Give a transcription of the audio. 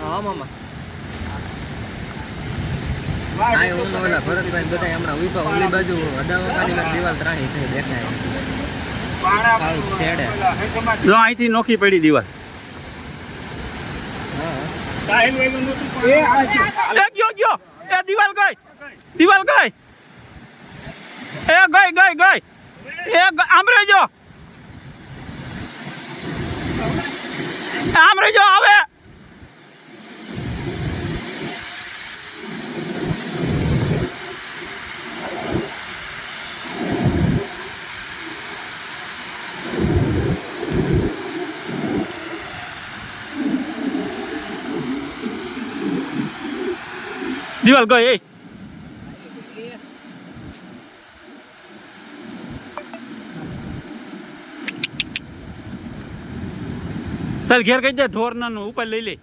હા મામા આ હું ઓલા ભરતભાઈ બધા હમણાં ઊભા ઓલી બાજુ અડાવાખાની દિવાલ ત્રાહી છે દેખાય શેડે. જો. અહીંથી નોખી પડી દિવાલ. હા એ ગયો. ગયો એ દિવાલ ગઈ. દિવાલ ગઈ. એ ગઈ ગઈ ગઈ. એ આમ રહેજો. આમ રહેજો હવે. દિવાલ ગઈ એ. ચાલ ઘેર કહી દે ઢોર નાનું ઉપર લઈ લે.